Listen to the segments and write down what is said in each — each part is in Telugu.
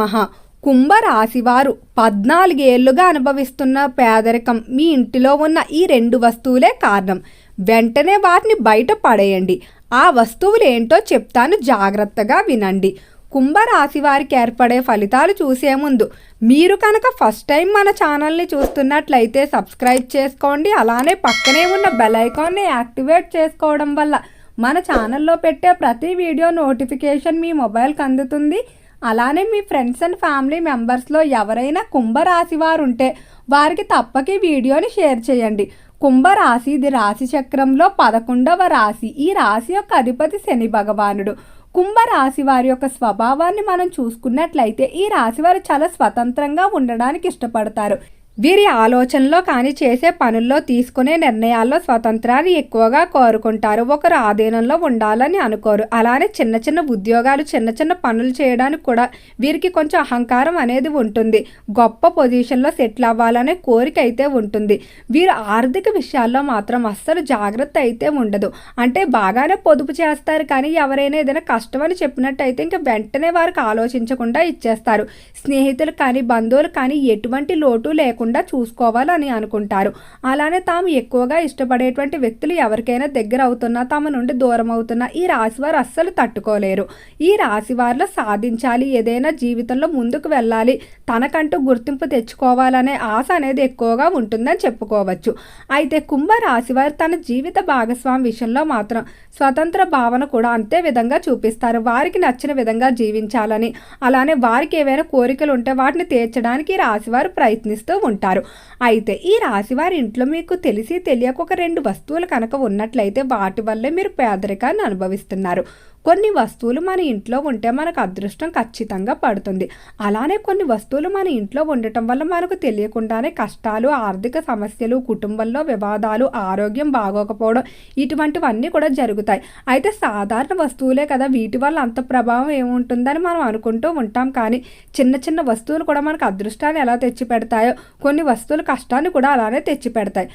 మహా. కుంభరాశివారు పద్నాలుగేళ్ళుగా అనుభవిస్తున్న పేదరికం మీ ఇంటిలో ఉన్న ఈ రెండు వస్తువులే కారణం. వెంటనే వాటిని బయట పడేయండి. ఆ వస్తువులు ఏంటో చెప్తాను జాగ్రత్తగా వినండి. కుంభరాశి వారికి ఏర్పడే ఫలితాలు చూసే ముందు మీరు కనుక ఫస్ట్ టైం మన ఛానల్ని చూస్తున్నట్లయితే సబ్స్క్రైబ్ చేసుకోండి. అలానే పక్కనే ఉన్న బెల్ ఐకాన్ని యాక్టివేట్ చేసుకోవడం వల్ల మన ఛానల్లో పెట్టే ప్రతి వీడియో నోటిఫికేషన్ మీ మొబైల్కి అందుతుంది. అలానే మీ ఫ్రెండ్స్ అండ్ ఫ్యామిలీ మెంబర్స్లో ఎవరైనా కుంభరాశి వారు ఉంటే వారికి తప్పక ఈ వీడియోని షేర్ చేయండి. కుంభరాశి ఇది రాశి చక్రంలో పదకొండవ రాశి. ఈ రాశి యొక్క అధిపతి శని భగవానుడు. కుంభరాశి వారి యొక్క స్వభావాన్ని మనం చూసుకున్నట్లయితే ఈ రాశి వారు చాలా స్వతంత్రంగా ఉండడానికి ఇష్టపడతారు. వీరి ఆలోచనలో కానీ చేసే పనుల్లో తీసుకునే నిర్ణయాల్లో స్వతంత్రాన్ని ఎక్కువగా కోరుకుంటారు. ఒకరు ఆధీనంలో ఉండాలని అనుకోరు. అలానే చిన్న చిన్న ఉద్యోగాలు చిన్న చిన్న పనులు చేయడానికి కూడా వీరికి కొంచెం అహంకారం అనేది ఉంటుంది. గొప్ప పొజిషన్లో సెటిల్ అవ్వాలనే కోరిక అయితే ఉంటుంది. వీరు ఆర్థిక విషయాల్లో మాత్రం అస్సలు జాగ్రత్త అయితే ఉండదు. అంటే బాగానే పొదుపు చేస్తారు కానీ ఎవరైనా ఏదైనా కష్టం అని చెప్పినట్టయితే ఇంకా వెంటనే వారికి ఆలోచించకుండా ఇచ్చేస్తారు. స్నేహితులు కానీ బంధువులు కానీ ఎటువంటి లోటు లేకుండా లేకుండా చూసుకోవాలని అనుకుంటారు. అలానే తాము ఎక్కువగా ఇష్టపడేటువంటి వ్యక్తులు ఎవరికైనా దగ్గర అవుతున్నా తమ నుండి దూరం అవుతున్నా ఈ రాశివారు అస్సలు తట్టుకోలేరు. ఈ రాశి వారిలో సాధించాలి ఏదైనా జీవితంలో ముందుకు వెళ్ళాలి తనకంటూ గుర్తింపు తెచ్చుకోవాలనే ఆశ అనేది ఎక్కువగా ఉంటుందని చెప్పుకోవచ్చు. అయితే కుంభ రాశి వారు తన జీవిత భాగస్వామి విషయంలో మాత్రం స్వతంత్ర భావన కూడా అంతే విధంగా చూపిస్తారు. వారికి నచ్చిన విధంగా జీవించాలని అలానే వారికి ఏవైనా కోరికలు ఉంటే వాటిని తీర్చడానికి రాశివారు ప్రయత్నిస్తూ ఉంటారు. అయితే ఈ రాశివారి ఇంట్లో మీకు తెలిసి తెలియక ఒక రెండు వస్తువులు కనుక ఉన్నట్లయితే వాటి వల్లే మీరు పేదరికాన్ని అనుభవిస్తున్నారు. కొన్ని వస్తువులు మన ఇంట్లో ఉంటే మనకు అదృష్టం ఖచ్చితంగా పడుతుంది. అలానే కొన్ని వస్తువులు మన ఇంట్లో ఉండటం వల్ల మనకు తెలియకుండానే కష్టాలు ఆర్థిక సమస్యలు కుటుంబంలో వివాదాలు ఆరోగ్యం బాగోకపోవడం ఇటువంటివన్నీ కూడా జరుగుతాయి. అయితే సాధారణ వస్తువులే కదా వీటి వల్ల అంత ప్రభావం ఏముంటుందని మనం అనుకుంటూ ఉంటాం. కానీ చిన్న చిన్న వస్తువులు కూడా మనకు అదృష్టాన్ని ఎలా తెచ్చి పెడతాయో కొన్ని వస్తువులు కష్టాన్ని కూడా అలానే తెచ్చి పెడతాయి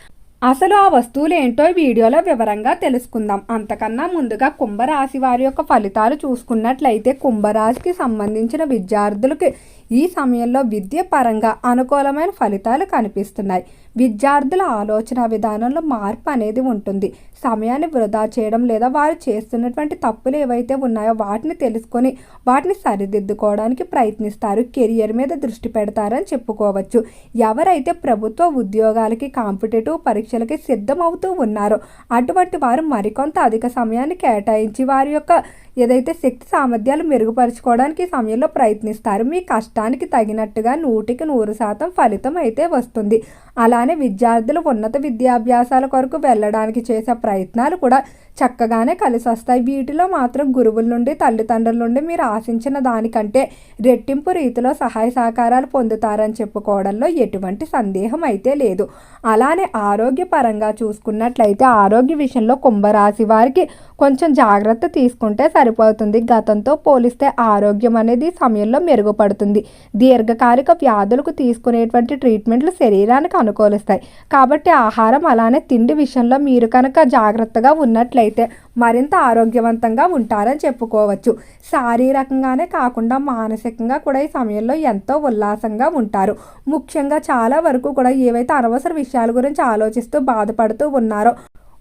అసలు ఆ వస్తువులు ఏంటో వీడియోలో వివరంగా తెలుసుకుందాం. అంతకన్నా ముందుగా కుంభరాశి వారి యొక్క ఫలితాలు చూసుకున్నట్లయితే కుంభరాశికి సంబంధించిన విద్యార్థులకి ఈ సమయంలో విద్య పరంగా అనుకూలమైన ఫలితాలు కనిపిస్తున్నాయి. విద్యార్థుల ఆలోచన విధానంలో మార్పు అనేది ఉంటుంది. సమయాన్ని వృధా చేయడం లేదా వారు చేస్తున్నటువంటి తప్పులు ఏవైతే ఉన్నాయో వాటిని తెలుసుకొని వాటిని సరిదిద్దుకోవడానికి ప్రయత్నిస్తారు. కెరియర్ మీద దృష్టి పెడతారని చెప్పుకోవచ్చు. ఎవరైతే ప్రభుత్వ ఉద్యోగాలకి కాంపిటేటివ్ పరీక్ష పరీక్షలకి సిద్ధమవుతూ ఉన్నారు. అటువంటి వారు మరికొంత అధిక సమయాన్ని కేటాయించి వారి యొక్క ఏదైతే శక్తి సామర్థ్యాలు మెరుగుపరుచుకోవడానికి సమయంలో ప్రయత్నిస్తారు. మీ కష్టానికి తగినట్టుగా నూటికి నూరు శాతం ఫలితం అయితే వస్తుంది. అలానే విద్యార్థులు ఉన్నత విద్యాభ్యాసాల కొరకు వెళ్ళడానికి చేసే ప్రయత్నాలు కూడా చక్కగానే కలిసి వస్తాయి. వీటిలో మాత్రం గురువుల నుండి తల్లిదండ్రుల నుండి మీరు ఆశించిన దానికంటే రెట్టింపు రీతిలో సహాయ సహకారాలు పొందుతారని చెప్పుకోవడంలో ఎటువంటి సందేహం అయితే లేదు. అలానే ఆరోగ్యపరంగా చూసుకున్నట్లయితే ఆరోగ్య విషయంలో కుంభరాశి వారికి కొంచెం జాగ్రత్త తీసుకుంటే సరిపోతుంది. గతంతో పోలిస్తే ఆరోగ్యం అనేది సమయంలో మెరుగుపడుతుంది. దీర్ఘకాలిక వ్యాధులకు తీసుకునేటువంటి ట్రీట్మెంట్లు శరీరానికి అనుకూలిస్తాయి. కాబట్టి ఆహారం అలానే తిండి విషయంలో మీరు కనుక జాగ్రత్తగా ఉన్నట్లయితే మరింత ఆరోగ్యవంతంగా ఉంటారని చెప్పుకోవచ్చు. శారీరకంగానే కాకుండా మానసికంగా కూడా ఈ సమయంలో ఎంతో ఉల్లాసంగా ఉంటారు. ముఖ్యంగా చాలా వరకు కూడా ఏవైతే అనవసర విషయాల గురించి ఆలోచిస్తూ బాధపడుతూ ఉన్నారో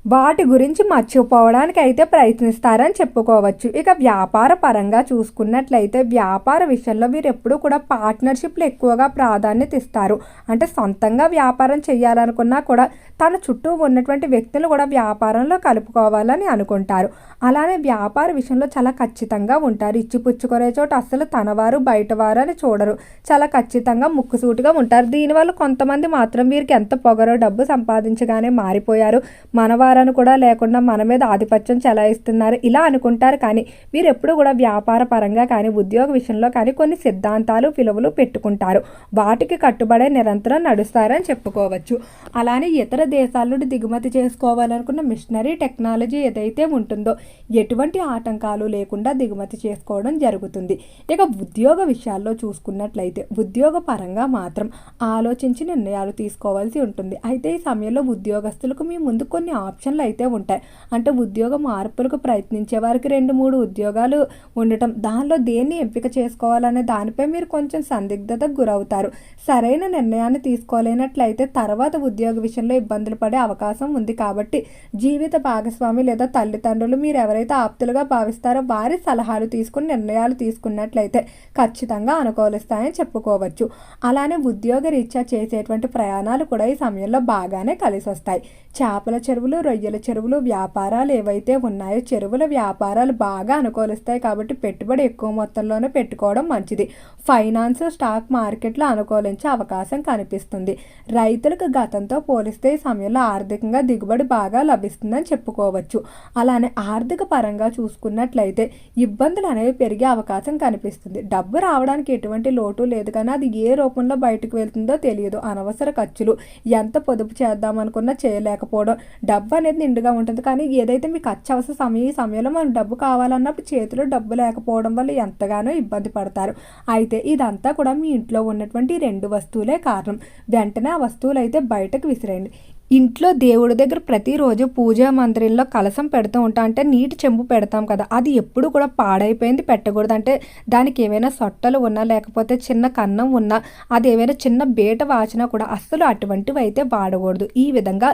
వాటి గురించి మర్చిపోవడానికి అయితే ప్రయత్నిస్తారని చెప్పుకోవచ్చు. ఇక వ్యాపార పరంగా చూసుకున్నట్లయితే వ్యాపార విషయంలో వీరు ఎప్పుడూ కూడా పార్ట్నర్షిప్లు ఎక్కువగా ప్రాధాన్యత ఇస్తారు. అంటే సొంతంగా వ్యాపారం చేయాలనుకున్నా కూడా తన చుట్టూ ఉన్నటువంటి వ్యక్తులు కూడా వ్యాపారంలో కలుపుకోవాలని అనుకుంటారు. అలానే వ్యాపార విషయంలో చాలా ఖచ్చితంగా ఉంటారు. ఇచ్చిపుచ్చుకునే చోట అస్సలు తనవారు బయటవారు అని చూడరు. చాలా ఖచ్చితంగా ముక్కుసూటిగా ఉంటారు. దీనివల్ల కొంతమంది మాత్రం వీరికి ఎంత పొగరో డబ్బు సంపాదించగానే మారిపోయారు. మనవారు వ్యాపారాన్ని కూడా లేకుండా మన మీద ఆధిపత్యం చెలాయిస్తున్నారు. ఇలా అనుకుంటారు కానీ వీరు ఎప్పుడు కూడా వ్యాపార పరంగా కానీ ఉద్యోగ విషయంలో కానీ కొన్ని సిద్ధాంతాలు విలువలు పెట్టుకుంటారు. వాటికి కట్టుబడే నిరంతరం నడుస్తారని చెప్పుకోవచ్చు. అలానే ఇతర దేశాల నుండి దిగుమతి చేసుకోవాలనుకున్న మిషనరీ టెక్నాలజీ ఏదైతే ఉంటుందో ఎటువంటి ఆటంకాలు లేకుండా దిగుమతి చేసుకోవడం జరుగుతుంది. ఇక ఉద్యోగ విషయాల్లో చూసుకున్నట్లయితే ఉద్యోగ పరంగా మాత్రం ఆలోచించి నిర్ణయాలు తీసుకోవాల్సి ఉంటుంది. అయితే ఈ సమయంలో ఉద్యోగస్తులకు మీ ముందు కొన్ని ఆప్షన్ ఆప్షన్లు అయితే ఉంటాయి. అంటే ఉద్యోగ మార్పులకు ప్రయత్నించే వారికి రెండు మూడు ఉద్యోగాలు ఉండటం దానిలో దేన్ని ఎంపిక చేసుకోవాలనే దానిపై మీరు కొంచెం సందిగ్ధతకు గురవుతారు. సరైన నిర్ణయాన్ని తీసుకోలేనట్లయితే తర్వాత ఉద్యోగ విషయంలో ఇబ్బందులు పడే అవకాశం ఉంది కాబట్టి జీవిత భాగస్వామి లేదా తల్లిదండ్రులు మీరు ఎవరైతే ఆప్తులుగా భావిస్తారో వారి సలహాలు తీసుకుని నిర్ణయాలు తీసుకున్నట్లయితే ఖచ్చితంగా అనుకూలిస్తాయని చెప్పుకోవచ్చు. అలానే ఉద్యోగ రీత్యా చేసేటువంటి ప్రయాణాలు కూడా ఈ సమయంలో బాగానే కలిసి వస్తాయి చేపల చెరువులు రొయ్యల చెరువులు వ్యాపారాలు ఏవైతే ఉన్నాయో చెరువుల వ్యాపారాలు బాగా అనుకూలిస్తాయి కాబట్టి పెట్టుబడి ఎక్కువ మొత్తంలోనే పెట్టుకోవడం మంచిది. ఫైనాన్స్ స్టాక్ మార్కెట్లో అనుకూలించే అవకాశం కనిపిస్తుంది. రైతులకు గతంతో పోలిస్తే ఈ సమయంలో ఆర్థికంగా దిగుబడి బాగా లభిస్తుందని చెప్పుకోవచ్చు. అలానే ఆర్థిక పరంగా చూసుకున్నట్లయితే ఇబ్బందులు అనేవి పెరిగే అవకాశం కనిపిస్తుంది. డబ్బు రావడానికి ఎటువంటి లోటు లేదు కానీ అది ఏ రూపంలో బయటకు వెళ్తుందో తెలియదు. అనవసర ఖర్చులు ఎంత పొదుపు చేద్దామనుకున్నా చేయలేకపోవడం డబ్బు అనేది నిండుగా ఉంటుంది. కానీ ఏదైతే మీకు అత్యవసర సమయం ఈ సమయంలో మనం డబ్బు కావాలన్నప్పుడు చేతిలో డబ్బు లేకపోవడం వల్ల ఎంతగానో ఇబ్బంది పడతారు. అయితే ఇదంతా కూడా మీ ఇంట్లో ఉన్నటువంటి రెండు వస్తువులే కారణం. వెంటనే ఆ వస్తువులు అయితే బయటకు విసిరేయండి. ఇంట్లో దేవుడి దగ్గర ప్రతిరోజు పూజా మందిరంలో కలసం పెడుతూ ఉంటాం. అంటే నీటి చెంబు పెడతాం కదా అది ఎప్పుడు కూడా పాడైపోయింది పెట్టకూడదు. అంటే దానికి ఏమైనా సొట్టలు ఉన్నా లేకపోతే చిన్న కన్నం ఉన్నా అది ఏమైనా చిన్న బేట వాచినా కూడా అస్సలు అటువంటివి అయితే వాడకూడదు. ఈ విధంగా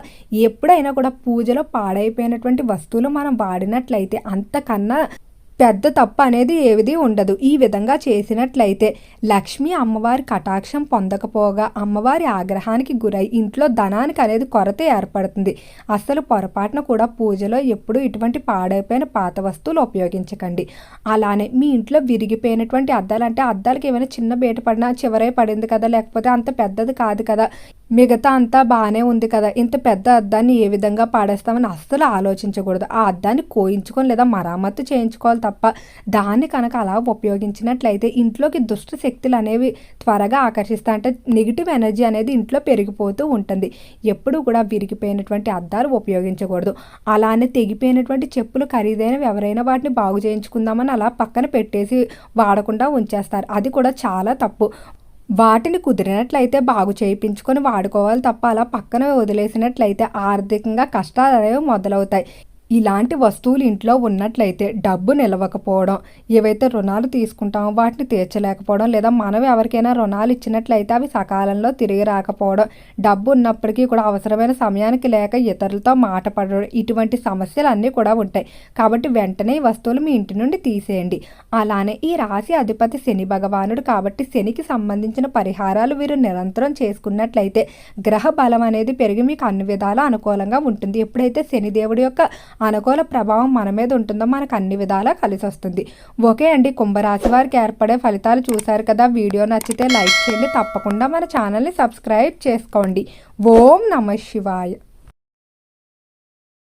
ఎప్పుడైనా కూడా పూజలో పాడైపోయినటువంటి వస్తువులు మనం వాడినట్లయితే అంతకన్నా పెద్ద తప్పు అనేది ఏది ఉండదు. ఈ విధంగా చేసినట్లయితే లక్ష్మి అమ్మవారి కటాక్షం పొందకపోగా అమ్మవారి ఆగ్రహానికి గురై ఇంట్లో ధనానికి అనేది కొరత ఏర్పడుతుంది. అసలు పొరపాటున కూడా పూజలో ఎప్పుడూ ఇటువంటి పాడైపోయిన పాత వస్తువులు ఉపయోగించకండి. అలానే మీ ఇంట్లో విరిగిపోయినటువంటి అద్దాలు అంటే అద్దాలకి ఏమైనా చిన్న బయట పడినా చివరే పడింది కదా లేకపోతే అంత పెద్దది కాదు కదా మిగతా అంతా బాగానే ఉంది కదా ఇంత పెద్ద అద్దాన్ని ఏ విధంగా పాడేస్తామని అస్సలు ఆలోచించకూడదు. ఆ అద్దాన్ని కోయించుకొని లేదా మరామత్తు చేయించుకోవాలి తప్ప దాన్ని కనుక అలా ఉపయోగించినట్లయితే ఇంట్లోకి దుష్ట శక్తులు అనేవి త్వరగా ఆకర్షిస్తా అంటే నెగిటివ్ ఎనర్జీ అనేది ఇంట్లో పెరిగిపోతూ ఉంటుంది. ఎప్పుడు కూడా విరిగిపోయినటువంటి అద్దాలు ఉపయోగించకూడదు. అలానే తెగిపోయినటువంటి చెప్పులు ఖరీదైనవి ఎవరైనా వాటిని బాగు చేయించుకుందామని అలా పక్కన పెట్టేసి వాడకుండా ఉంచేస్తారు. అది కూడా చాలా తప్పు. వాటిని కుదిరినట్లయితే బాగు చేయించుకొని వాడుకోవాలి తప్ప అలా పక్కన వదిలేసినట్లయితే ఆర్థికంగా కష్టాలు అనేవి మొదలవుతాయి. ఇలాంటి వస్తువులు ఇంట్లో ఉన్నట్లయితే డబ్బు నిలవకపోవడం ఏవైతే రుణాలు తీసుకుంటామో వాటిని తీర్చలేకపోవడం లేదా మనం ఎవరికైనా రుణాలు ఇచ్చినట్లయితే అవి సకాలంలో తిరిగి రాకపోవడం డబ్బు ఉన్నప్పటికీ కూడా అవసరమైన సమయానికి లేక ఇతరులతో మాట పడడం ఇటువంటి సమస్యలు అన్నీ కూడా ఉంటాయి. కాబట్టి వెంటనే ఈ వస్తువులు మీ ఇంటి నుండి తీసేయండి. అలానే ఈ రాశి అధిపతి శని భగవానుడు కాబట్టి శనికి సంబంధించిన పరిహారాలు వీరు నిరంతరం చేసుకున్నట్లయితే గ్రహ బలం అనేది పెరిగి మీకు అన్ని విధాలా అనుకూలంగా ఉంటుంది. ఎప్పుడైతే శనిదేవుడి యొక్క అనుకూల ప్రభావం మన మీద ఉంటుందో మనకు అన్ని విధాలా కలిసి వస్తుంది. ఓకే అండి కుంభరాశి వారికి ఏర్పడే ఫలితాలు చూశారు కదా. వీడియో నచ్చితే లైక్ చేయండి తప్పకుండా మన ఛానల్ని సబ్స్క్రైబ్ చేసుకోండి. ఓం నమ శివాయ.